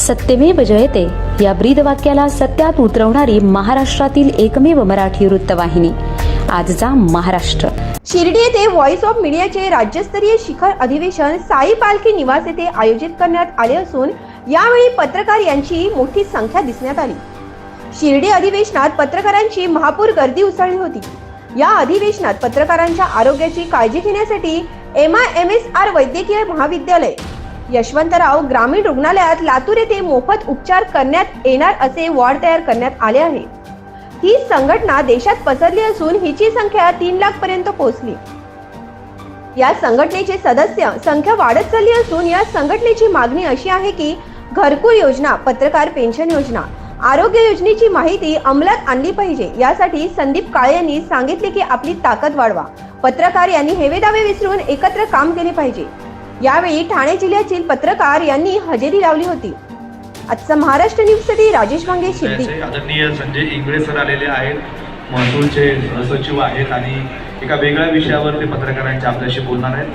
सत्यमेव जयते. या ब्रीद वाक्याला सत्यात उतरवणारी महाराष्ट्रातील एकमेव मराठी वृत्तवाहिनी. आजचा महाराष्ट्र. शिर्डी येथे व्हॉइस ऑफ मीडियाचे राज्यस्तरीय शिखर अधिवेशन साई पालखी निवास येथे आयोजित करण्यात आले असून यावेळी पत्रकार यांची मोठी संख्या दिसण्यात आली. शिर्डी अधिवेशनात पत्रकारांची महापूर गर्दी उसळली होती. या अधिवेशनात पत्रकारांच्या आरोग्याची काळजी घेण्यासाठी M I M S R वैद्यकीय महाविद्यालय यशवंतराव ग्रामीण रुग्णालयात लातूर येथे मोफत उपचार करण्यात येणार असे वॉर्ड तयार करण्यात आले आहे. ही संघटना देशात पसरली असून हिची संख्या तीन लाख पर्यंत पोहोचली. या संघटनेचे सदस्य संख्या वाढत चालली असून या संघटनेची मागणी अशी आहे की घरकुल योजना पत्रकार पेन्शन योजना आरोग्य योजनेची माहिती अंमलात आणली पाहिजे. यासाठी संदीप काळे यांनी सांगितले की आपली ताकद वाढवा. पत्रकार यांनी हेवेदावे विसरून एकत्र काम केले पाहिजे. यावेळी ठाणे जिल्ह्यातील पत्रकार यांनी हजेरी लावली होती. आजचा महाराष्ट्र न्यूजसाठी राजेश वांगे शिर्डी आदरणीय संजय इंगळे सर आलेले आहेत. महसूलचे सचिव आहेत आणि एका वेगळ्या विषयावर ते पत्रकारांच्या आपल्याशी बोलणार आहेत.